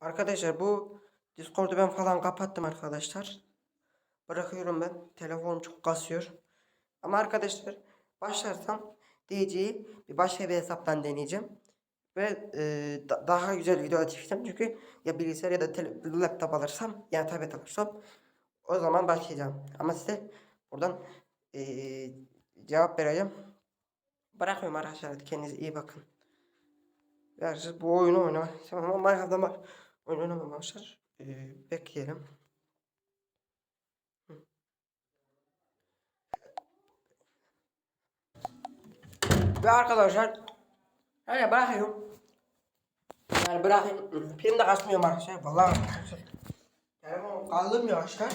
Arkadaşlar bu Discord'u ben falan kapattım arkadaşlar. Bırakıyorum ben. Telefonum çok kasıyor. Ama arkadaşlar başlarsam DC'yi bir başka bir hesaptan deneyeceğim. Ve e, da- daha güzel video çekeceğim. Çünkü ya bilgisayar ya da laptop alırsam ya tablet alırsam o zaman başlayacağım. Ama size buradan e, cevap vereceğim. Bırakıyorum arkadaşlar. Kendinize iyi bakın. Gerçi bu oyunu oynamak ama Minecraft'ta oynamam arkadaşlar. Ee, bekleyelim. Ve arkadaşlar Hani bırakıyorum. Yani bırakayım. Prim de kasmıyorum arkadaşlar. Vallahi arkadaşlar. Telefon kaldırmıyor arkadaşlar.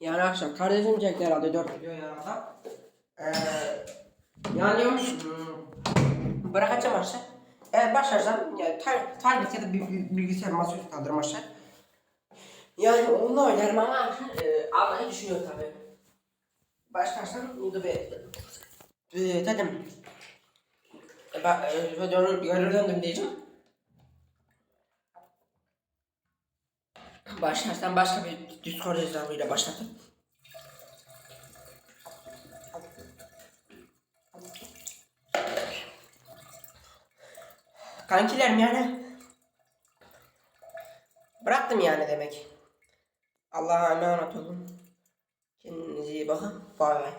Yani arkadaşlar kardeşim çekti herhalde 4 video yanımda. Ee, yani hmm, bırakacağım arkadaşlar. Eğer başlarsam yani tar tablet ya da bilgisayar masaüstü kaldırım arkadaşlar. Yani onunla oynarım ama e, almayı düşünüyorum tabi. Başlarsam bunu bir e, dedim. E, ben geri döndüm diyeceğim. Başlarsam başka bir Discord hesabıyla başlatın. Kankilerim yani. Bıraktım yani demek. Allah'a emanet olun. Kendinize iyi bakın. Bay bay.